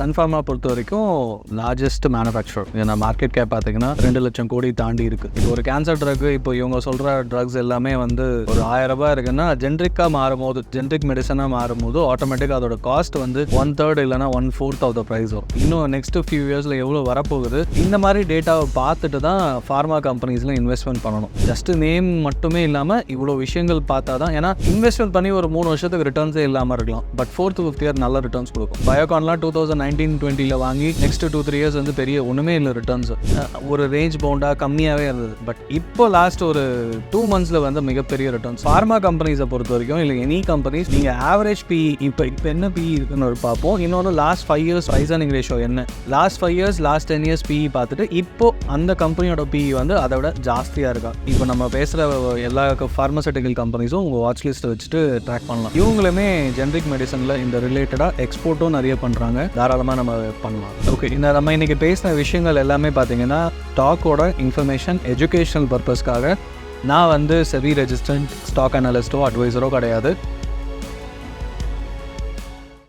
சன்ஃபார்மா பொறுத்த வரைக்கும் largest manufacture ஏன்னா மார்க்கெட் கேப் பார்த்தீங்கன்னா ரெண்டு லட்சம் கோடி தாண்டி இருக்கு. இப்போ ஒரு கேன்சர் ட்ரக் இப்போ இவங்க சொல்ற ட்ரக்ஸ் எல்லாமே வந்து ஒரு ஆயிரம் ரூபாய் இருக்குன்னா ஜென்ரிக்காக மாறும்போது ஜென்ரிக் மெடிசனாக மாறும்போது ஆட்டோமேட்டிக்காக அதோட காஸ்ட் வந்து ஒன் தேர்ட் இல்லைனா one fourth of the price வரும். இன்னும் நெக்ஸ்ட் ஃபியூ இயர்ஸில் எவ்வளோ வரப்போகுது இந்த மாதிரி டேட்டாவை பார்த்துட்டு தான் ஃபார்மா கம்பெனிஸில் இன்வெஸ்ட்மெண்ட் பண்ணணும். ஜஸ்ட் நேம் மட்டுமே இல்லாமல் இவ்வளோ விஷயங்கள் பார்த்தா தான் ஏன்னா இன்வெஸ்ட்மெண்ட் பண்ணி ஒரு மூணு வருஷத்துக்கு ரிட்டர்ன்ஸே இல்லாமல் இருக்கலாம். பட் ஃபோர்த் ஃபிஃப்த் இயர் நல்ல ரிட்டர்ன்ஸ் கொடுக்கும். பயோகான்லாம் டூ தௌசண்ட் நைன்டீன் டுவெண்ட்டியில் வாங்கி நெக்ஸ்ட் டூ த்ரீ இயர்ஸ் வந்து பெரிய ஒன்றுமே இல்லை ரிட்டர்ன்ஸ் ஒரு ரேஞ்ச் பவுண்டாக கம்மியாகவே இருந்தது. பட் இப்போ லாஸ்ட் ஒரு டூ மந்த்ஸில் வந்து மிகப்பெரிய ரிட்டர்ன்ஸ் ஃபார்மா கம்பெனிஸை பொறுத்த வரைக்கும் இல்லை எனி கம்பெனிஸ் நீங்கள் ஆவரேஜ் பி இப்போ இப்போ என்ன பி இருக்குன்னு ஒரு பார்ப்போம் இன்னொன்று லாஸ்ட் ஃபைவ் இயர்ஸ் ரைசனிங் ரேஷியோ என்ன? Last five years last ten years PE பார்த்துட்டு இப்போ அந்த கம்பெனியோட பிஇ வந்து அதை விட ஜாஸ்தியாக இருக்கா? இப்போ நம்ம பேசுகிற எல்லா ஃபார்மசூட்டிக்கல் கம்பெனிஸும் உங்கள் வாட்ச் லிஸ்ட்டை வச்சுட்டு ட்ராக் பண்ணலாம். இவங்களுமே ஜென்ரிக் மெடிசனில் இந்த ரிலேட்டடாக எக்ஸ்போர்ட்டும் நிறைய பண்ணுறாங்க தாராளமாக நம்ம பண்ணலாம். ஓகே இந்த நம்ம இன்றைக்கி பேசின விஷயங்கள் எல்லாமே பார்த்தீங்கன்னா ஸ்டாக்கோட இன்ஃபர்மேஷன் எஜுகேஷனல் பர்பஸ்க்காக நான் வந்து செவி ரெஜிஸ்டன்ட் ஸ்டாக் அனலிஸ்ட்டோ அட்வைசரோ கிடையாது.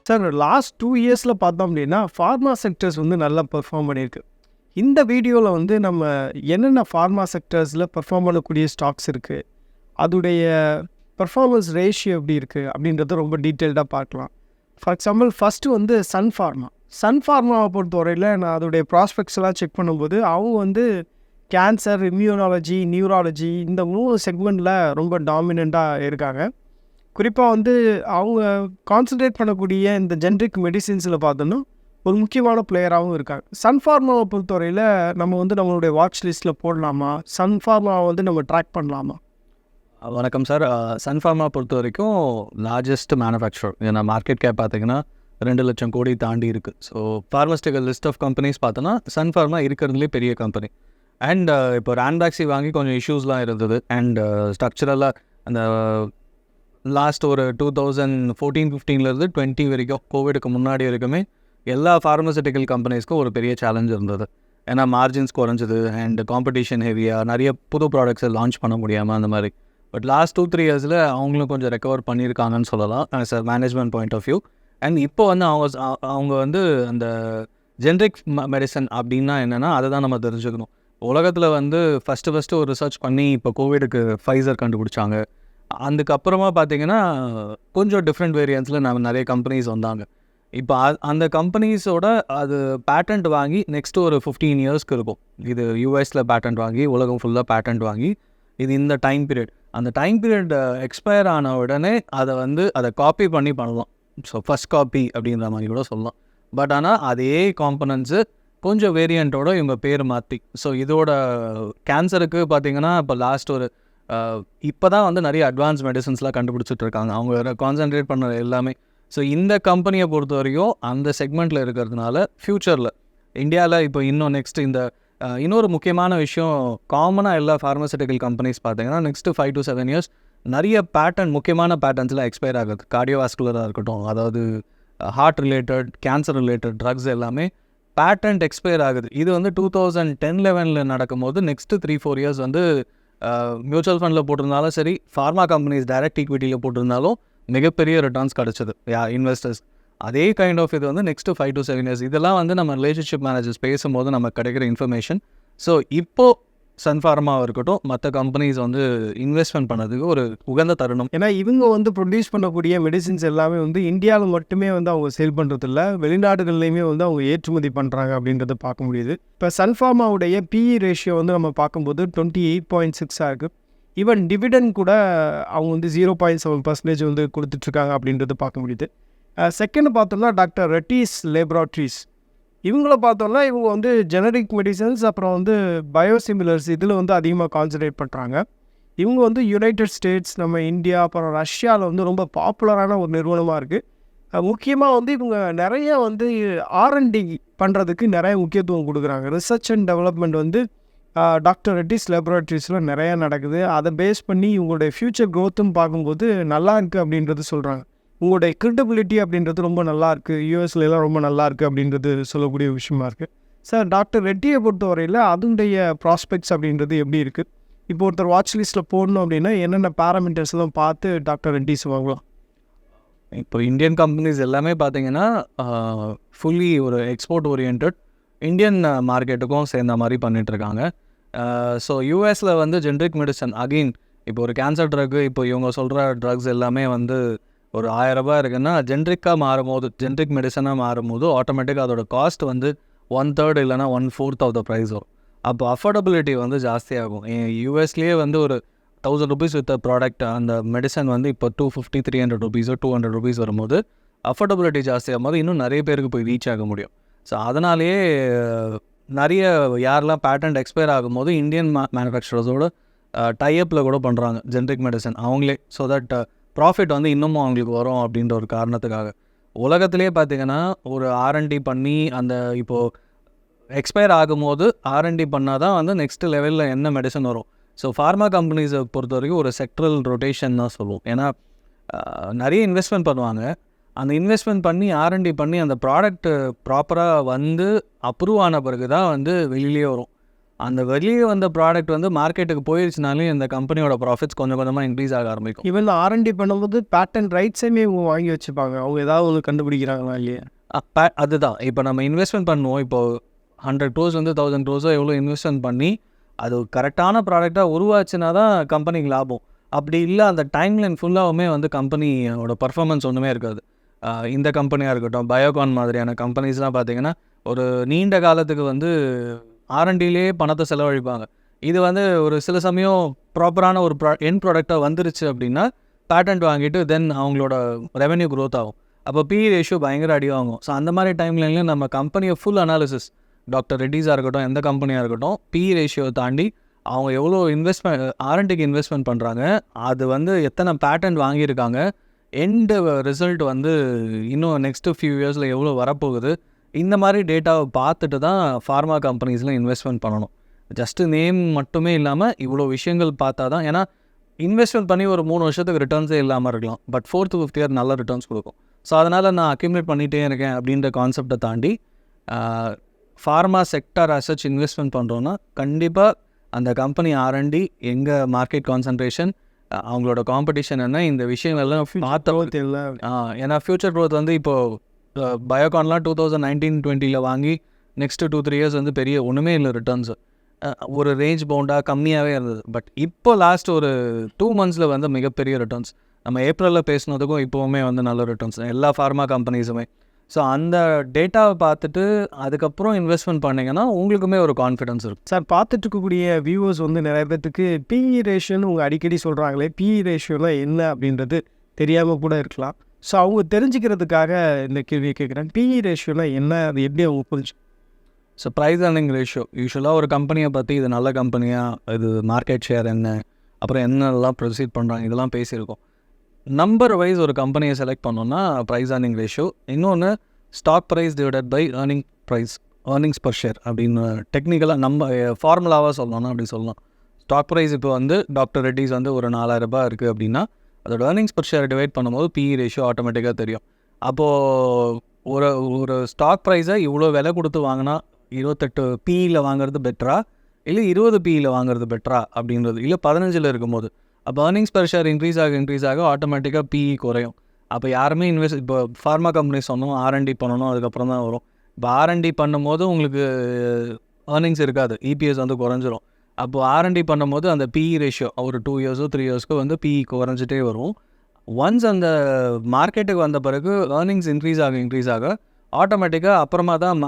சார் லாஸ்ட் டூ இயர்ஸில் பார்த்தோம் அப்படின்னா ஃபார்மா செக்டர்ஸ் வந்து நல்லா பெர்ஃபார்ம் பண்ணியிருக்கு இந்த வீடியோவில் வந்து நம்ம என்னென்ன ஃபார்மா செக்டர்ஸில் பெர்ஃபார்ம் பண்ணக்கூடிய ஸ்டாக்ஸ் இருக்குது அதோடைய பெர்ஃபார்மன்ஸ் ரேஷியோ எப்படி இருக்குது அப்படின்றத ரொம்ப டீட்டெயில்டாக பார்க்கலாம். ஃபார் எக்ஸாம்பிள் ஃபஸ்ட்டு வந்து சன் ஃபார்மா சன் ஃபார்மாவை பொறுத்தவரையில் நான் அதோடைய ப்ராஸ்பெக்ட்ஸ்லாம் செக் பண்ணும்போது அவங்க வந்து கேன்சர் இம்யூனாலஜி நியூராலஜி இந்த மூணு செக்மெண்ட்டில் ரொம்ப டாமினண்ட்டாக இருக்காங்க. குறிப்பாக வந்து அவங்க கான்சன்ட்ரேட் பண்ணக்கூடிய இந்த ஜென்ரிக் மெடிசின்ஸில் பார்த்தோன்னா ஒரு முக்கியமான பிளேயராகவும் இருக்காங்க. சன்ஃபார்மாவை பொறுத்தவரையில் நம்ம வந்து நம்மளுடைய வாட்ச் லிஸ்ட்டில் போடலாமா? சன்ஃபார்மாவை வந்து நம்ம ட்ராக் பண்ணலாமா? வணக்கம் சார் சன்ஃபார்மா பொறுத்த வரைக்கும் லார்ஜஸ்ட் மேனுஃபேக்சர் ஏன்னா மார்க்கெட் கேப் பார்த்தீங்கன்னா ரெண்டு லட்சம் கோடி தாண்டி இருக்குது so pharmaceutical list of companies பார்த்தோன்னா சன் ஃபார்மா இருக்கிறதுலே பெரிய கம்பெனி அண்ட் uh, இப்போ ரேன்பாக்ஸி வாங்கி கொஞ்சம் இஷ்யூஸ்லாம் இருந்தது. அண்ட் ஸ்ட்ரக்சரலாக uh, அந்த லாஸ்ட் ஒரு டூ தௌசண்ட் ஃபோர்டீன் ஃபிஃப்டீன்லேருந்து டுவெண்ட்டி வரைக்கும் கோவிடுக்கு முன்னாடி வரைக்குமே எல்லா ஃபார்மசூட்டிக்கல் கம்பெனிஸ்க்கும் ஒரு பெரிய சேலஞ்ச் இருந்தது. ஏன்னா மார்ஜின்ஸ் குறைஞ்சது அண்ட் காம்படிஷன் ஹெவியாக நிறைய புது ப்ராடக்ட்ஸை லான்ச் பண்ண முடியாமல் அந்த மாதிரி. பட் லாஸ்ட் டூ த்ரீ இயர்ஸில் அவங்களும் கொஞ்சம் ரெக்கவர் பண்ணியிருக்காங்கன்னு சொல்லலாம் as a management point of view and இப்போ வந்து அவங்க அவங்க வந்து அந்த ஜென்ரிக் மெடிசன் அப்படின்னா என்னென்னா அதை தான் நம்ம தெரிஞ்சுக்கணும். உலகத்தில் வந்து ஃபஸ்ட்டு ஃபஸ்ட்டு ஒரு ரிசர்ச் பண்ணி இப்போ கோவிடுக்கு ஃபைசர் கண்டுபிடிச்சாங்க. அதுக்கப்புறமா பார்த்தீங்கன்னா கொஞ்சம் டிஃப்ரெண்ட் வேரியன்ஸில் நம்ம நிறைய கம்பெனிஸ் வந்தாங்க. இப்போ அ- அந்த கம்பெனிஸோட அது பேட்டன்ட் வாங்கி நெக்ஸ்ட்டு ஒரு ஃபிஃப்டீன் இயர்ஸ்க்கு இருக்கும். இது யூஎஸில் பேட்டன்ட் வாங்கி உலகம் ஃபுல்லாக பேட்டன்ட் வாங்கி இது இந்த டைம் பீரியட் அந்த டைம் பீரியட் எக்ஸ்பயர் ஆன உடனே அதை வந்து அதை காப்பி பண்ணி பண்ணலாம். ஸோ ஃபஸ்ட் காப்பி அப்படின்ற மாதிரி கூட சொல்லலாம். பட் ஆனால் அதே காம்பனன்ஸு கொஞ்சம் வேரியண்ட்டோட இவங்க பேர் மாற்றி ஸோ இதோட கேன்சருக்கு பார்த்தீங்கன்னா இப்போ லாஸ்ட் ஒரு இப்போ தான் வந்து நிறைய அட்வான்ஸ் மெடிசன்ஸ்லாம் கண்டுபிடிச்சிட்டு இருக்காங்க. அவங்க கான்சென்ட்ரேட் பண்ணுற எல்லாமே. ஸோ இந்த கம்பெனியை பொறுத்த வரையும் அந்த செக்மெண்ட்டில் இருக்கிறதுனால ஃப்யூச்சரில் இந்தியாவில் இப்போ இன்னும் நெக்ஸ்ட் இந்த இன்னொரு முக்கியமான விஷயம் காமனாக எல்லா ஃபார்மசூட்டிக்கல் கம்பெனிஸ் பார்த்தீங்கன்னா next five to seven years நிறைய பேட்டர்ன் முக்கியமான பேட்டர்ன்ஸ்லாம் எக்ஸ்பயர் ஆகுது கார்டியோவாஸ்குலராக இருக்கட்டும் அதாவது heart related cancer related drugs எல்லாமே பேட்டன்ட் எக்ஸ்பயர் ஆகுது. இது வந்து டூ தௌசண்ட் டென் லெவனில் நடக்கும்போது நெக்ஸ்ட்டு த்ரீ ஃபோர் இயர்ஸ் வந்து மியூச்சுவல் ஃபண்டில் போட்டிருந்தாலும் சரி ஃபார்மா கம்பெனிஸ் டைரக்ட் ஈக்விட்டியில் போட்டிருந்தாலும் மிகப்பெரிய ரிட்டர்ன்ஸ் கிடச்சிது. யா இன்வெஸ்டர்ஸ் அதே கைண்ட் ஆஃப் இது வந்து next five to seven years இதெல்லாம் வந்து நம்ம ரிலேஷன்ஷிப் மேனேஜர்ஸ் பேசும்போது நமக்கு கிடைக்கிற இன்ஃபர்மேஷன் ஸோ இப்போது சன்ஃபார்மாவாக இருக்கட்டும் மற்ற கம்பெனிஸ் வந்து இன்வெஸ்ட்மெண்ட் பண்ணதுக்கு ஒரு உகந்த தருணம். ஏன்னா இவங்க வந்து ப்ரொடியூஸ் பண்ணக்கூடிய மெடிசின்ஸ் எல்லாமே வந்து இந்தியாவில் மட்டுமே வந்து அவங்க சேல் பண்ணுறதில்ல வெளிநாடுகள்லையுமே வந்து அவங்க ஏற்றுமதி பண்ணுறாங்க அப்படின்றத பார்க்க முடியுது. இப்போ சன்ஃபார்மாவுடைய பிஇ ரேஷியோ வந்து நம்ம பார்க்கும்போது டுவெண்ட்டி எயிட் பாயிண்ட் சிக்ஸாக இருக்குது ஈவன் டிவிடன் கூட அவங்க வந்து ஜீரோ பாயிண்ட் செவன் பர்சன்டேஜ் வந்து கொடுத்துட்ருக்காங்க அப்படின்றத பார்க்க முடியுது. செகண்ட் பார்த்தோம்னா டாக்டர் ரெட்டிஸ் லேபராட்ரிஸ் இவங்கள பார்த்தோம்னா இவங்க வந்து ஜெனரிக் மெடிசன்ஸ் அப்புறம் வந்து பயோசிமிலர்ஸ் இதில் வந்து அதிகமாக கான்சன்ட்ரேட் பண்ணுறாங்க இவங்க வந்து யுனைடெட் ஸ்டேட்ஸ் நம்ம இந்தியா அப்புறம் ரஷ்யாவில் வந்து ரொம்ப பாப்புலரான ஒரு நிறுவனமாக இருக்குது முக்கியமாக வந்து இவங்க நிறைய வந்து ஆர்என்டி பண்ணுறதுக்கு நிறைய முக்கியத்துவம் கொடுக்குறாங்க. ரிசர்ச் அண்ட் டெவலப்மெண்ட் வந்து டாக்டர் ரெட்டிஸ் லேபரேட்டரிஸில் நிறையா நடக்குது. அதை பேஸ் பண்ணி இவங்களுடைய ஃப்யூச்சர் க்ரோத்தும் பார்க்கும்போது நல்லா இருக்குது அப்படின்றது சொல்கிறாங்க உங்களுடைய கிரெடிபிலிட்டி அப்படின்றது ரொம்ப நல்லா இருக்குது யூஎஸ்ல ரொம்ப நல்லா இருக்குது அப்படின்றது சொல்லக்கூடிய விஷயமா இருக்குது சார் டாக்டர் ரெட்டியை பொறுத்தவரையில் அதனுடைய ப்ராஸ்பெக்ட்ஸ் அப்படின்றது எப்படி இருக்குது இப்போ ஒருத்தர் வாட்ச் லிஸ்ட்டில் போடணும் அப்படின்னா என்னென்ன பேராமீட்டர்ஸ்லாம் பார்த்து டாக்டர் ரெட்டிஸ் வாங்கலாம். இப்போ இந்தியன் கம்பெனிஸ் எல்லாமே பார்த்தீங்கன்னா ஃபுல்லி ஒரு எக்ஸ்போர்ட் ஓரியன்ட் இந்தியன் மார்க்கெட்டுக்கும் சேர்ந்த மாதிரி பண்ணிகிட்ருக்காங்க ஸோ யூஎஸில் வந்து ஜென்ரிக் மெடிசன் அகெயின் இப்போ ஒரு கேன்சர் ட்ரக்கு இப்போ இவங்க சொல்கிற ட்ரக்ஸ் எல்லாமே வந்து ஒரு ஆயிரம் ரூபாய் இருக்குன்னா ஜென்ரிக்காக மாறும்போது ஜென்ரிக் மெடிசனாக மாறும்போது ஆட்டோமேட்டிக்காக அதோட காஸ்ட் வந்து ஒன் தேர்ட் இல்லைனா one fourth of the price வரும். அப்போ அஃபோர்டபிலிட்டி வந்து ஜாஸ்தியாகும். யூஎஸ்லேயே வந்து ஒரு தௌசண்ட் ருபீஸ் வித் ப்ராடக்ட் அந்த மெடிசன் வந்து இப்போ டூ ஃபிஃப்டி த்ரீ ஹண்ட்ரட் ருபீஸோ டூ ஹண்ட்ரட் ருபீஸ் வரும்போது அஃபோர்டபிலிட்டி ஜாஸ்தியாகும் போது இன்னும் நிறைய பேருக்கு போய் ரீச் ஆக முடியும். ஸோ அதனாலேயே நிறைய யாரெல்லாம் பேட்டன்ட் எக்ஸ்பயர் ஆகும்போது இந்தியன் மே மேனுஃபேக்சரர்ஸோட டைஅப்பில் கூட பண்ணுறாங்க ஜென்ரிக் மெடிசன் அவங்களே ஸோ தட் ப்ராஃபிட் வந்து இன்னமும் அவங்களுக்கு வரும் அப்படின்ற ஒரு காரணத்துக்காக. உலகத்திலே பார்த்தீங்கன்னா ஒரு ஆர்என்டி பண்ணி அந்த இப்போது எக்ஸ்பயர் ஆகும்போது ஆர்என்டி பண்ணால் தான் வந்து நெக்ஸ்ட் லெவலில் என்ன மெடிசன் வரும். ஸோ ஃபார்மா கம்பெனிஸை பொறுத்த வரைக்கும் ஒரு செக்ட்ரல் ரொட்டேஷன் தான் சொல்லுவோம். ஏன்னா நிறைய இன்வெஸ்ட்மெண்ட் பண்ணுவாங்க. அந்த இன்வெஸ்ட்மெண்ட் பண்ணி ஆர்என்டி பண்ணி அந்த ப்ராடக்ட் ப்ராப்பராக வந்து அப்ரூவ் ஆன பிறகு தான் வந்து வெளியிலே வரும். அந்த வெளியே வந்த ப்ராடக்ட் வந்து மார்க்கெட்டுக்கு போயிருச்சுனாலே இந்த கம்பெனியோட ப்ராஃபிட்ஸ் கொஞ்சம் கொஞ்சமாக இன்க்ரீஸ் ஆக ஆரம்பிக்கும். ஈவன் ஆர்என்டி பண்ணும்போது பேட்டன் ரைட்ஸையுமே இவங்க வாங்கி வச்சுப்பாங்க. அவங்க ஏதாவது ஒன்று கண்டுபிடிக்கிறாங்களா இல்லையா? அப்போ அதுதான் இப்போ நம்ம இன்வெஸ்ட்மெண்ட் பண்ணுவோம். இப்போ ஹண்ட்ரட் க்ரோஸ் வந்து தௌசண்ட் க்ரோஸோ எவ்வளோ இன்வெஸ்ட்மெண்ட் பண்ணி அது கரெக்டான ப்ராடக்டாக உருவாச்சுனா தான் கம்பெனிக்கு லாபம். அப்படி இல்லை அந்த டைம்லைன் ஃபுல்லாகவுமே வந்து கம்பெனியோட பர்ஃபார்மன்ஸ் ஒன்றுமே இருக்காது. இந்த கம்பெனியாக இருக்கட்டும் பயோகான் மாதிரியான கம்பெனிஸ்லாம் பார்த்தீங்கன்னா ஒரு நீண்ட காலத்துக்கு வந்து ஆர்என்டிலே பணத்தை செலவழிப்பாங்க. இது வந்து ஒரு சில சமயம் ப்ராப்பரான ஒரு ப்ரா என் ப்ராடக்டாக வந்துருச்சு அப்படின்னா பேட்டன்ட் வாங்கிட்டு தென் அவங்களோட ரெவென்யூ க்ரோத் ஆகும். அப்போ பி ரேஷியோ பயங்கர அடி வாங்கும். ஸோ அந்த மாதிரி டைம்லையும் நம்ம கம்பெனியை ஃபுல் அனாலிசிஸ் டாக்டர் ரெட்டிஸாக இருக்கட்டும் எந்த கம்பெனியாக இருக்கட்டும் பி ரேஷியோவை தாண்டி அவங்க எவ்வளோ இன்வெஸ்ட்மெண்ட் ஆர்என்டிக்கு இன்வெஸ்ட்மெண்ட் பண்ணுறாங்க அது வந்து எத்தனை பேட்டன்ட் வாங்கியிருக்காங்க எண்டு ரிசல்ட் வந்து இன்னும் நெக்ஸ்ட்டு ஃபியூ இயர்ஸில் எவ்வளோ வரப்போகுது இந்த மாதிரி டேட்டாவை பார்த்துட்டு தான் ஃபார்மா கம்பெனிஸில் இன்வெஸ்ட்மெண்ட் பண்ணணும். ஜஸ்ட்டு நேம் மட்டுமே இல்லாமல் இவ்வளோ விஷயங்கள் பார்த்தா தான் ஏன்னா இன்வெஸ்ட்மெண்ட் பண்ணி ஒரு மூணு வருஷத்துக்கு ரிட்டர்ன்ஸே இல்லாமல் இருக்கலாம். பட் ஃபோர்த்து ஃபிஃப்த் இயர் நல்ல ரிட்டர்ன்ஸ் கொடுக்கும். ஸோ அதனால் நான் அக்யூமுலேட் பண்ணிகிட்டே இருக்கேன் அப்படின்ற கான்செப்டை தாண்டி ஃபார்மா செக்டார் அசச் இன்வெஸ்ட்மெண்ட் பண்ணுறோன்னா கண்டிப்பாக அந்த கம்பெனி ஆர்என்டி எங்கே மார்க்கெட் கான்சன்ட்ரேஷன் அவங்களோட காம்படிஷன் என்ன இந்த விஷயங்கள்லாம் பார்த்த ஆ ஏன்னா ஃப்யூச்சர் க்ரோத் வந்து இப்போது பயோகான்லாம் டூ தௌசண்ட் நைன்டீன் டுவெண்ட்டியில் வாங்கி நெக்ஸ்ட்டு டூ த்ரீ இயர்ஸ் வந்து பெரிய ஒன்றுமே இல்லை ரிட்டர்ன்ஸு ஒரு ரேஞ்ச் பவுண்டாக கம்மியாகவே இருந்தது. பட் இப்போ லாஸ்ட் ஒரு டூ மந்த்ஸில் வந்து மிகப்பெரிய ரிட்டர்ன்ஸ் நம்ம ஏப்ரலில் பேசினதுக்கும் இப்போவுமே வந்து நல்ல ரிட்டர்ன்ஸ் எல்லா ஃபார்மா கம்பெனிஸுமே ஸோ அந்த டேட்டாவை பார்த்துட்டு அதுக்கப்புறம் இன்வெஸ்ட்மெண்ட் பண்ணிங்கன்னா உங்களுக்குமே ஒரு கான்ஃபிடன்ஸ் இருக்கும். சார் பார்த்துட்டு இருக்கக்கூடிய வியூவர்ஸ் வந்து நிறைய பேர்த்துக்கு பிஇ ரேஷியோன்னு உங்கள் அடிக்கடி சொல்கிறாங்களே பிஇ ரேஷியோவில் என்ன அப்படின்றது தெரியாமல் கூட இருக்கலாம். ஸோ அவங்க தெரிஞ்சுக்கிறதுக்காக இந்த கேள்வியை கேட்குறேன். பிஇ ரேஷியோவில் என்ன அது எப்படி அவங்க புரிஞ்சு? ஸோ ப்ரைஸ் அர்னிங் ரேஷியோ யூஸ்வலாக ஒரு கம்பெனியை பற்றி இது நல்ல கம்பெனியாக இது மார்க்கெட் ஷேர் என்ன அப்புறம் என்னெல்லாம் ப்ரொசீட் பண்ணுறாங்க இதெல்லாம் பேசியிருக்கோம். நம்பர் வைஸ் ஒரு கம்பெனியை செலக்ட் பண்ணோன்னா ப்ரைஸ் அர்னிங் ரேஷியோ இன்னொன்று stock price divided by earning price earnings per share அப்படின்னு டெக்னிக்கலாக நம்ம ஃபார்முலாவாக சொல்லணும்னா அப்படி சொல்லலாம். ஸ்டாக் ப்ரைஸ் இப்போ வந்து டாக்டர் ரெட்டிஸ் வந்து ஒரு நாலாயிரம் ரூபாய் இருக்குது அப்படின்னா அதோட ஏர்னிங்ஸ் பர் ஷேர் டிவைட் பண்ணும்போது பிஇ ரேஷியோ ஆட்டோமேட்டிக்காக தெரியும். அப்போது ஒரு ஒரு ஸ்டாக் ப்ரைஸை இவ்வளோ விலை கொடுத்து வாங்கினா இருபத்தெட்டு பிஇயில் வாங்குறது பெட்டரா இல்லை இருபது பிஇயில் வாங்குறது பெட்டரா அப்படின்றது. இல்லை பதினஞ்சில் இருக்கும்போது. அப்போ ஏர்னிங்ஸ் per ஷேர் இன்க்ரீஸ் ஆக இன்க்ரீஸ் ஆக ஆட்டோமேட்டிக்காக பிஇ குறையும். அப்போ யாருமே இன்வெஸ்ட் இப்போ ஃபார்மா கம்பெனி சொன்னோம் ஆர்என்டி பண்ணணும் அதுக்கப்புறம் தான் வரும். இப்போ ஆர்என்டி பண்ணும்போது உங்களுக்கு ஏர்னிங்ஸ் இருக்காது. இபிஎஸ் வந்து குறைஞ்சிரும். அப்போது ஆர்என்டி பண்ணும்போது அந்த பிஇ ரேஷியோ ஒரு டூ இயர்ஸோ த்ரீ இயர்ஸ்க்கு வந்து பிஇ குறைஞ்சிட்டே வரும். ஒன்ஸ் அந்த மார்க்கெட்டுக்கு வந்த பிறகு ஏர்னிங்ஸ் இன்க்ரீஸ் ஆக இன்க்ரீஸ் ஆக ஆட்டோமேட்டிக்காக அப்புறமா தான்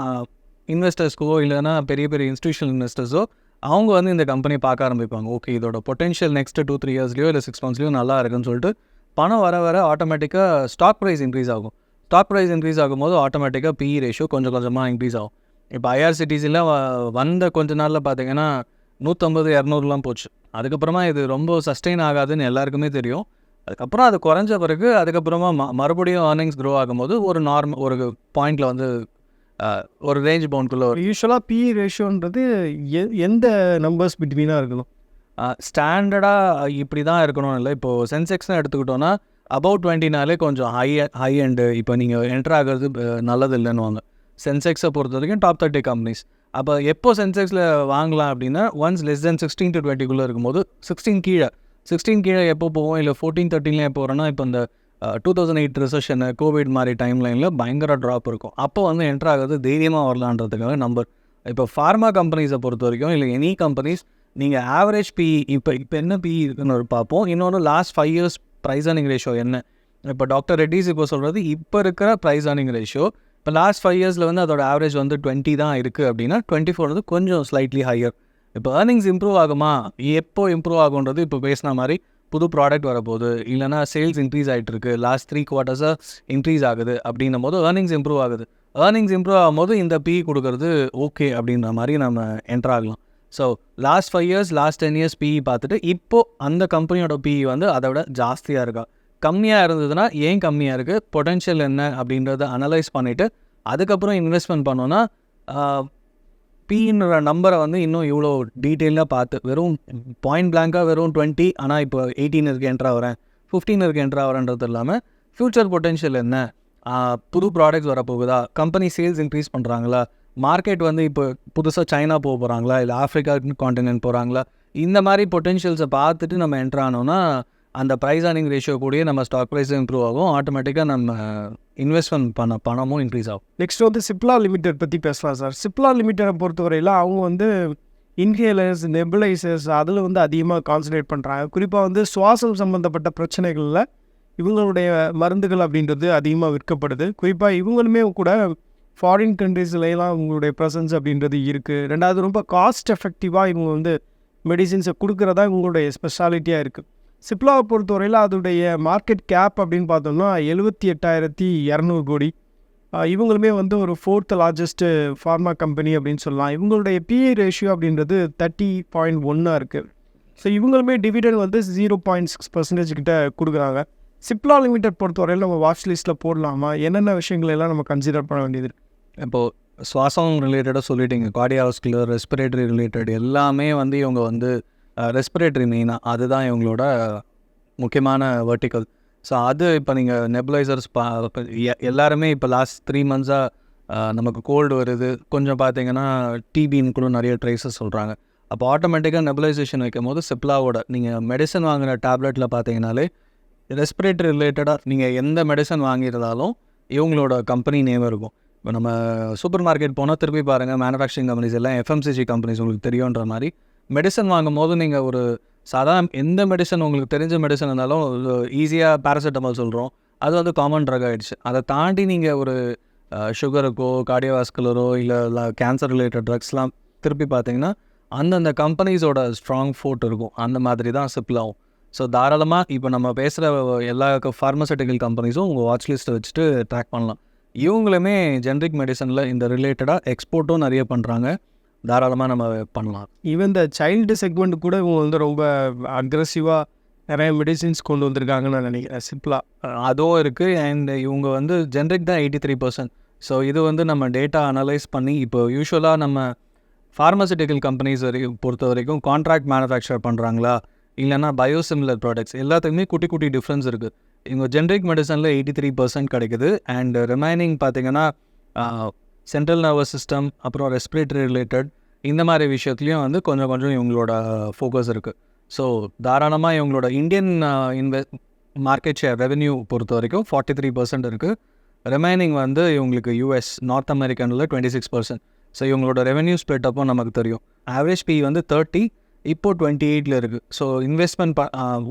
இன்வெஸ்டர்ஸ்க்கோ இல்லைன்னா பெரிய பெரிய இன்ஸ்டியூஷனல் இன்வெஸ்டர்ஸோ அவங்க வந்து இந்த கம்பெனி பார்க்க ஆரம்பிப்பாங்க. ஓகே இதோட பொட்டென்ஷியல் நெக்ஸ்ட் டூ த்ரீ இயர்ஸ்லையோ இல்லை சிக்ஸ் மந்த்ஸ்லையோ நல்லா இருக்குன்னு சொல்லிட்டு பணம் வர வர ஆட்டோமேட்டிக்காக ஸ்டாக் ப்ரைஸ் இன்க்ரீஸ் ஆகும். ஸ்டாக் ப்ரைஸ் இன்க்ரீஸ் ஆகும்போது ஆட்டோமேட்டிக்காக பிஇ ரேஷியோ கொஞ்சம் கொஞ்சமாக இன்க்ரீஸ் ஆகும். இப்போ ஐஆர்சிடிசியில் வந்த கொஞ்ச நாளில் பார்த்தீங்கன்னா நூற்றம்பது இரநூறுலாம் போச்சு. அதுக்கப்புறமா இது ரொம்ப சஸ்டெயின் ஆகாதுன்னு எல்லாருக்குமே தெரியும். அதுக்கப்புறம் அது குறைஞ்ச பிறகு அதுக்கப்புறமா ம மறுபடியும் ஏர்னிங்ஸ் க்ரோ ஆகும்போது ஒரு நார்மல் ஒரு பாயிண்டில் வந்து ஒரு ரேஞ்ச் பவுண்ட்குள்ளே ஒரு யூஸ்வலாக பிஇ ரேஷியோன்றது எ- எந்த நம்பர்ஸ் பிட்வீனாக இருக்கணும்? ஸ்டாண்டர்டாக இப்படி தான் இருக்கணும்னு இல்லை. இப்போது சென்செக்ஸ்னு எடுத்துக்கிட்டோன்னா அபவுட் டுவெண்ட்டினாலே கொஞ்சம் ஹை ஹை எண்டு இப்போ நீங்கள் என்டர் ஆகிறது நல்லது இல்லைன்னுவாங்க. சென்செக்ஸை பொறுத்த வரைக்கும் டாப் தேர்ட்டி கம்பெனிஸ் அப்போ எப்போ சென்செக்ஸில் வாங்கலாம் அப்படின்னா once less then sixteen to டுவெண்ட்டிக்குள்ளே இருக்கும்போது சிக்ஸ்டீன் கீழே. சிக்ஸ்டீன் கீழே எப்போ போவோம்? இல்லை ஃபோர்டீன் தேர்ட்டின்லாம் எப்போ வரோன்னா இப்போ இந்த two thousand eight recession Covid மாதிரி டைம் லைனில் பயங்கர ட்ராப் இருக்கும். அப்போ வந்து என்ட்ரு ஆகிறது தைரியமாக வரலான்றதுக்காக நம்பர் இப்போ ஃபார்மா கம்பெனிஸை பொறுத்த வரைக்கும் இல்லை எனி கம்பெனிஸ் நீங்கள் ஆவரேஜ் பி இப்போ இப்போ என்ன பி இருக்குன்னு ஒரு பார்ப்போம். இன்னொன்று last five years price earning ratio என்ன? இப்போ டாக்டர் ரெட்டிஸ் இப்போ சொல்கிறது இப்போ இருக்கிற ப்ரைஸ் earning ரேஷியோ இப்போ லாஸ்ட் ஃபைவ் இயர்ஸில் வந்து அதோட ஆவரேஜ் வந்து டுவெண்ட்டி தான் இருக்குது அப்படின்னா டுவெண்ட்டி ஃபோர் வந்து கொஞ்சம் ஸ்லைட்லி ஹையர் இப்போ ஏர்னிங்ஸ் இம்ப்ரூவ் ஆகுமா? எப்போ இம்ப்ரூவ் ஆகுன்றது இப்போ பேசின மாதிரி புது ப்ராடக்ட் வரப்போகுது. இல்லைனா சேல்ஸ் இன்க்ரீஸ் ஆகிட்டு இருக்கு. லாஸ்ட் த்ரீ குவார்ட்டர்ஸாக இன்க்ரீஸ் ஆகுது அப்படின்னும் போது ஏர்னிங்ஸ் இம்ப்ரூவ் ஆகுது. ஏர்னிங்ஸ் இம்ப்ரூவ் ஆகும்போது இந்த பி கொடுக்கறது ஓகே அப்படின்ற மாதிரி நம்ம என்டர் ஆகலாம். So last five years last ten years PE பார்த்துட்டு இப்போ அந்த கம்பெனியோட பிஇ வந்து அதை விட ஜாஸ்தியாக இருக்கா? கம்மியாக இருந்ததுன்னா ஏன் கம்மியாக இருக்குது பொட்டென்ஷியல் என்ன? அப்படின்றத அனலைஸ் பண்ணிவிட்டு அதுக்கப்புறம் இன்வெஸ்ட்மெண்ட் பண்ணோன்னா பின்ற நம்பரை வந்து இன்னும் இவ்வளோ டீட்டெயிலாக பார்த்து வெறும் பாயிண்ட் பிளாங்காக வெறும் டுவெண்ட்டி ஆனால் இப்போ எயிட்டீன் இருக்கு என்ட்ரா வரேன் ஃபிஃப்டீன் இருக்கு என்ட்ரா வரேன்றது இல்லாமல் ஃப்யூச்சர் பொட்டென்ஷியல் என்ன? புது ப்ராடக்ட்ஸ் வரப்போகுதா? கம்பெனி சேல்ஸ் இன்க்ரீஸ் பண்ணுறாங்களா மார்க்கெட் வந்து இப்போ புதுசாக சைனா போக போகிறாங்களா இல்லை ஆஃப்ரிக்கா காண்டினென்ட் போகிறாங்களா இந்த மாதிரி பொட்டென்ஷியல்ஸை பார்த்துட்டு நம்ம என்ட்ரு ஆனோன்னா அந்த ப்ரைஸ் earning ரேஷியோ கூடயே நம்ம ஸ்டாக் ப்ரைஸும் இம்ப்ரூவ் ஆகும். ஆட்டோமேட்டிக்காக நம்ம இன்வெஸ்ட்மெண்ட் பண்ண பணமும் இன்க்ரீஸ் ஆகும். நெக்ஸ்ட் வந்து சிப்லா லிமிடெட் பற்றி பேசலாம் சார். சிப்லா லிமிட்டடை பொறுத்தவரையில் அவங்க வந்து இன்ஹேலர்ஸ் நெபுலைசர்ஸ் அதில் வந்து அதிகமாக கான்சன்ட்ரேட் பண்ணுறாங்க குறிப்பாக வந்து சுவாசம் சம்மந்தப்பட்ட பிரச்சனைகளில் இவங்களுடைய மருந்துகள் அப்படின்றது அதிகமாக விற்கப்படுது. குறிப்பாக இவங்களுமே கூட ஃபாரின் கண்ட்ரீஸ்லாம் இவங்களுடைய ப்ரெசன்ஸ் அப்படின்றது இருக்குது ரெண்டாவது ரொம்ப காஸ்ட் எஃபெக்டிவாக இவங்க வந்து மெடிசின்ஸை கொடுக்குறதா இவங்களுடைய ஸ்பெஷாலிட்டியாக இருக்குது சிப்லாவை பொறுத்தவரையில் அதோடைய மார்க்கெட் கேப் அப்படின்னு பார்த்தோம்னா எழுபத்தி எட்டாயிரத்தி இரநூறு கோடி. இவங்களுமே வந்து ஒரு ஃபோர்த் லார்ஜஸ்ட்டு ஃபார்மா கம்பெனி அப்படின்னு சொல்லலாம். இவங்களுடைய பிஏ ரேஷியோ அப்படின்றது தேர்ட்டி பாயிண்ட் ஒன்னாக இருக்குது ஸோ இவங்களுமே டிவிடன் வந்து ஜீரோ பாயிண்ட் சிக்ஸ் பர்சன்டேஜ் கிட்ட கொடுக்குறாங்க. சிப்லா லிமிடெட் பொறுத்தவரையில் நம்ம வாட்ச் லிஸ்ட்டில் போடலாமா? என்னென்ன விஷயங்கள் எல்லாம் நம்ம கன்சிடர் பண்ண வேண்டியது இப்போது சுவாசம் ரிலேட்டடாக சொல்லிட்டீங்க. கார்டியாஸ்குலர் ரெஸ்பிரேட்டரி ரிலேட்டட் எல்லாமே வந்து இவங்க வந்து ரெஸ்பிரேட்டரி மெயினாக அதுதான் இவங்களோட முக்கியமான வெர்டிக்கல் ஸோ அது இப்போ நீங்கள் நெபுலைசர்ஸ் பா எ- எல்லாருமே இப்போ லாஸ்ட் த்ரீ மந்த்ஸாக நமக்கு கோல்டு வருது. கொஞ்சம் பார்த்தீங்கன்னா டிபின்னு கூட நிறைய ட்ரேசஸ் சொல்கிறாங்க அப்போ ஆட்டோமேட்டிக்காக நெபுலைசேஷன் வைக்கும் போது சிப்லாவோட நீங்கள் மெடிசன் வாங்கின டேப்லெட்டில் பார்த்தீங்கனாலே ரெஸ்பிரேட்டரி ரிலேட்டடாக நீங்கள் எந்த மெடிசன் வாங்கியிருந்தாலும் இவங்களோட கம்பெனி நேம் இருக்கும். இப்போ நம்ம சூப்பர் மார்க்கெட் போனால் திருப்பி பாருங்கள் மேனுஃபேக்சரிங் கம்பெனிஸ் எல்லாம் எஃப்எம்சிசி கம்பெனிஸ் உங்களுக்கு தெரியுன்ற மாதிரி மெடிசன் வாங்கும் போது நீங்கள் ஒரு சாதாரண எந்த மெடிசன் உங்களுக்கு தெரிஞ்ச மெடிசன் இருந்தாலும் ஈஸியாக பேராசிட்டமால் சொல்கிறோம் அது வந்து காமன் ட்ரக் ஆகிடுச்சு அதை தாண்டி நீங்கள் ஒரு சுகருக்கோ கார்டியோவாஸ்குலரோ இல்லை கேன்சர் ரிலேட்டட் ட்ரக்ஸ்லாம் திருப்பி பார்த்தீங்கன்னா அந்தந்த கம்பெனிஸோட ஸ்ட்ராங் ஃபோர்ட் இருக்கும். அந்த மாதிரி தான் சிப்லாகும் ஸோ தாராளமாக இப்போ நம்ம பேசுகிற எல்லா ஃபார்மசூட்டிக்கல் கம்பெனிஸும் உங்கள் வாட்ச் லிஸ்ட்டை வச்சுட்டு ட்ராக் பண்ணலாம். இவங்களுமே ஜென்ரிக் மெடிசனில் இந்த ரிலேட்டடாக எக்ஸ்போர்ட்டும் நிறைய பண்ணுறாங்க தாராளமாக நம்ம பண்ணலாம். ஈவன் இந்த சைல்டு செக்மெண்ட் கூட இவங்க வந்து ரொம்ப அக்ரெசிவாக நிறைய மெடிசின்ஸ் கொண்டு வந்திருக்காங்கன்னு நான் நினைக்கிறேன். அஹ் அதுவும் இருக்குது அண்ட் இவங்க வந்து ஜென்ரிக் தான் எயிட்டி த்ரீ பர்சன்ட் ஸோ இது வந்து நம்ம டேட்டா அனலைஸ் பண்ணி இப்போ யூஸ்வலாக நம்ம ஃபார்மசூட்டிக்கல் கம்பெனிஸ் வரைக்கும் பொறுத்த வரைக்கும் கான்ட்ராக்ட் மேனுஃபேக்சர் பண்ணுறாங்களா இல்லைன்னா பயோசிமிலர் ப்ராடக்ட்ஸ் எல்லாத்துக்குமே குட்டி குட்டி டிஃப்ரென்ஸ் இருக்குது இவங்க ஜென்ரிக் மெடிசனில் எயிட்டி த்ரீ பர்சன்ட் கிடைக்குது. அண்ட் ரிமைனிங் பார்த்தீங்கன்னா சென்ட்ரல் நர்வஸ் சிஸ்டம் அப்புறம் ரெஸ்பிரேட்டரி ரிலேட்டட் இந்த மாதிரி விஷயத்துலையும் வந்து கொஞ்சம் கொஞ்சம் இவங்களோட ஃபோக்கஸ் இருக்குது ஸோ தாராளமாக இவங்களோட இந்தியன் இன்வெ மார்க்கெட் ஷேர் ரெவென்யூ பொறுத்த வரைக்கும் ஃபார்ட்டி த்ரீ பர்சன்ட் இருக்குது ரிமைனிங் வந்து இவங்களுக்கு யூஎஸ் நார்த் அமெரிக்கனில் டுவெண்ட்டி சிக்ஸ் பர்சன்ட் ஸோ இவங்களோட ரெவென்யூ ஸ்ப்ரெட் அப்போ நமக்கு தெரியும். ஆவரேஜ் பி வந்து தேர்ட்டி இப்போ டுவெண்ட்டி எயிட்டில் இருக்குது ஸோ இன்வெஸ்ட்மெண்ட் ப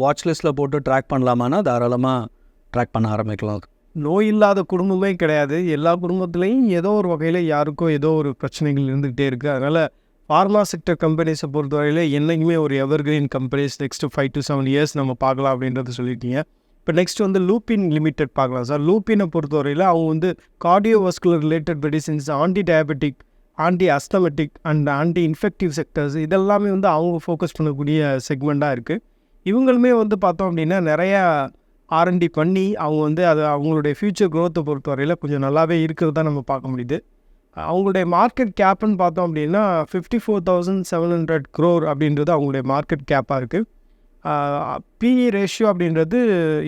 வாட்ச் லிஸ்ட்டில் போட்டு ட்ராக் பண்ணலாமான்னா தாராளமாக ட்ராக் பண்ண ஆரம்பிக்கலாம். நோய் இல்லாத குடும்பமே கிடையாது. எல்லா குடும்பத்துலேயும் ஏதோ ஒரு வகையில் யாருக்கோ ஏதோ ஒரு பிரச்சனைகள் இருந்துக்கிட்டே இருக்குது அதனால் ஃபார்மா செக்டர் கம்பெனிஸை பொறுத்தவரையில் என்றைக்குமே ஒரு evergreen companies next five to seven years நம்ம பார்க்கலாம் அப்படின்றத சொல்லிட்டீங்க. இப்போ நெக்ஸ்ட் வந்து லூப்பின் லிமிடெட் பார்க்கலாம் சார். லூப்பினை பொறுத்தவரையில் அவங்க வந்து cardiovascular related medicines anti diabetic anti asthmatic and anti infective sectors இதெல்லாமே வந்து அவங்க ஃபோக்கஸ் பண்ணக்கூடிய செக்மெண்ட்டாக இருக்குது இவங்களுமே வந்து பார்த்தோம் அப்படின்னா நிறையா ஆர்என்டி பண்ணி அவங்க வந்து அது அவங்களுடைய ஃப்யூச்சர் க்ரோத்தை பொறுத்தவரையில் கொஞ்சம் நல்லாவே இருக்கிறதா நம்ம பார்க்க முடியுது. அவங்களுடைய மார்க்கெட் கேப்னு பார்த்தோம் அப்படின்னா fifty four thousand seven hundred crore அப்படின்றது அவங்களுடைய மார்க்கெட் கேப்பாக இருக்குது பிஇ ரேஷியோ அப்படின்றது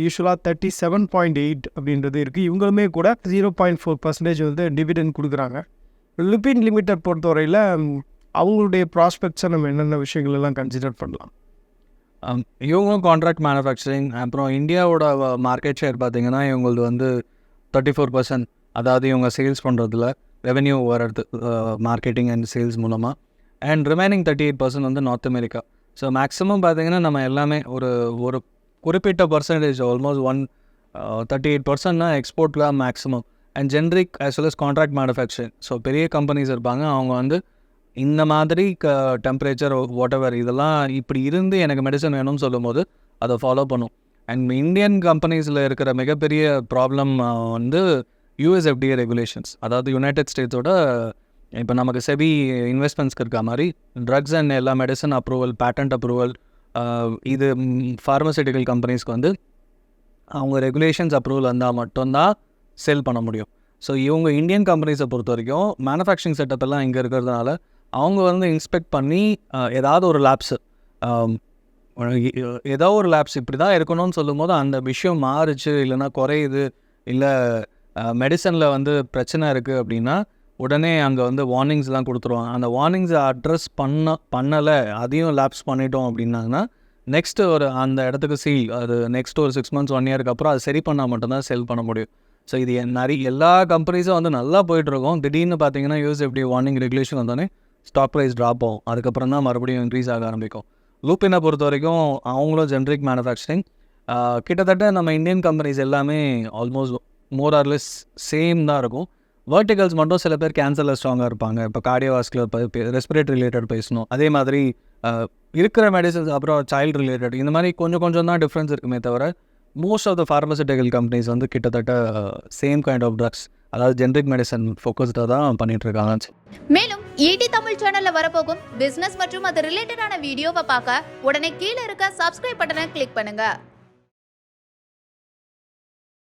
யூஸ்வலாக தேர்ட்டி செவன் பாயிண்ட் எயிட் அப்படின்றது இருக்குது இவங்களுமே கூட ஜீரோ பாயிண்ட் ஃபோர் பர்சன்டேஜ் வந்து டிவிடெண்ட் கொடுக்குறாங்க. லிபின் லிமிட்டட் பொறுத்தவரையில் அவங்களுடைய ப்ராஸ்பெக்ட்ஸை நம்ம என்னென்ன விஷயங்கள் எல்லாம் கன்சிடர் பண்ணலாம்? Um, இவங்களும் கான்ட்ராக்ட் மேனுஃபேக்சரிங் அப்புறம் இந்தியாவோட மார்க்கெட் ஷேர் பார்த்தீங்கன்னா இவங்களது வந்து தேர்ட்டி ஃபோர் பர்சன்ட் அதாவது இவங்க சேல்ஸ் பண்ணுறதுல ரெவென்யூ வர்றது மார்க்கெட்டிங் அண்ட் சேல்ஸ் மூலமாக and remaining thirty eight percent வந்து நார்த் அமெரிக்கா ஸோ மேக்ஸிமம் பார்த்தீங்கன்னா நம்ம எல்லாமே ஒரு ஒரு குறிப்பிட்ட percentage almost one thirty eight பர்சன்ட்னா எக்ஸ்போர்ட்டில் maximum and generic as well as contract manufacturing so பெரிய கம்பெனிஸ் இருப்பாங்க. அவங்க வந்து இந்த மாதிரி க டெம்பரேச்சர் வாட் எவர் இதெல்லாம் இப்படி இருந்து எனக்கு மெடிசன் வேணும்னு சொல்லும்போது அதை ஃபாலோ பண்ணும். அண்ட் இந்தியன் கம்பெனிஸில் இருக்கிற மிகப்பெரிய ப்ராப்ளம் வந்து யூஎஸ்எஃப்டிஏ ரெகுலேஷன்ஸ் அதாவது யுனைடெட் ஸ்டேட்ஸோட இப்போ நமக்கு செபி இன்வெஸ்ட்மெண்ட்ஸ்க்கு இருக்க மாதிரி ட்ரக்ஸ் அண்ட் எல்லா மெடிசன் அப்ரூவல் பேட்டன்ட் அப்ரூவல் இது ஃபார்மசூட்டிக்கல் கம்பெனிஸ்க்கு வந்து அவங்க ரெகுலேஷன்ஸ் அப்ரூவல் வந்தால் மட்டும்தான் செல் பண்ண முடியும். ஸோ இவங்க இந்தியன் கம்பெனிஸை பொறுத்த வரைக்கும் மேனுஃபேக்சரிங் செட்டப் எல்லாம் இங்கே இருக்கிறதுனால அவங்க வந்து இன்ஸ்பெக்ட் பண்ணி ஏதாவது ஒரு லேப்ஸு ஏதோ ஒரு லேப்ஸ் இப்படி தான் இருக்கணும்னு சொல்லும்போது அந்த விஷயம் மாறுச்சு இல்லைன்னா குறையுது இல்லை மெடிசனில் வந்து பிரச்சனை இருக்குது அப்படின்னா உடனே அங்கே வந்து வார்னிங்ஸ்லாம் கொடுத்துருவாங்க. அந்த வார்னிங்ஸை அட்ரஸ் பண்ண பண்ணலை அதையும் லேப்ஸ் பண்ணிட்டோம் அப்படின்னாங்கன்னா நெக்ஸ்ட்டு ஒரு அந்த இடத்துக்கு சீல் அது நெக்ஸ்ட் ஒரு சிக்ஸ் மந்த்ஸ் ஒன் இயருக்கு அப்புறம் அது சரி பண்ணால் மட்டும்தான் செல் பண்ண முடியும். ஸோ இது என் நிறைய எல்லா கம்பெனிஸும் வந்து நல்லா போயிட்டுருக்கோம் திடீர்னு பார்த்தீங்கன்னா யூஸ் எப்படி வார்னிங் ரெகுலேஷன் வந்தோடனே ஸ்டாக் ப்ரைஸ் ட்ராப் ஆகும். அதுக்கப்புறம் தான் மறுபடியும் இன்க்ரீஸ் ஆக ஆரம்பிக்கும். லூப்பினை பொறுத்த வரைக்கும் அவங்களும் ஜென்ரிக் மேனுஃபேக்சரிங் கிட்டத்தட்ட நம்ம இந்தியன் கம்பெனிஸ் எல்லாமே almost more or less same தான் இருக்கும். வேர்டிகல்ஸ் மட்டும் சில பேர் கேன்சரில் ஸ்ட்ராங்காக இருப்பாங்க. இப்போ கார்டியோவாஸ்குலர் ரெஸ்பிரேட்டரி ரிலேட்டட் பேசணும். அதே மாதிரி இருக்கிற மெடிசன்ஸ் அப்புறம் சைல்டு ரிலேட்டட் இந்த மாதிரி கொஞ்சம் கொஞ்சம் தான் டிஃப்ரென்ஸ் இருக்குமே தவிர most of the pharmaceutical companies வந்து கிட்டத்தட்ட சேம் கைண்ட் ஆஃப் ட்ரக்ஸ் அதாவது ஜென்ரிக் மெடிசன் ஃபோக்கஸ்டாக தான் பண்ணிட்டு இருக்காங்க மேலும் ஈடி தமிழ் சேனல்ல வரப்போகும் பிசினஸ் மற்றும் அது ரிலேட்டடான வீடியோவை பார்க்க உடனே கீழே இருக்க சப்ஸ்கிரைப் பட்டனை கிளிக் பண்ணுங்க.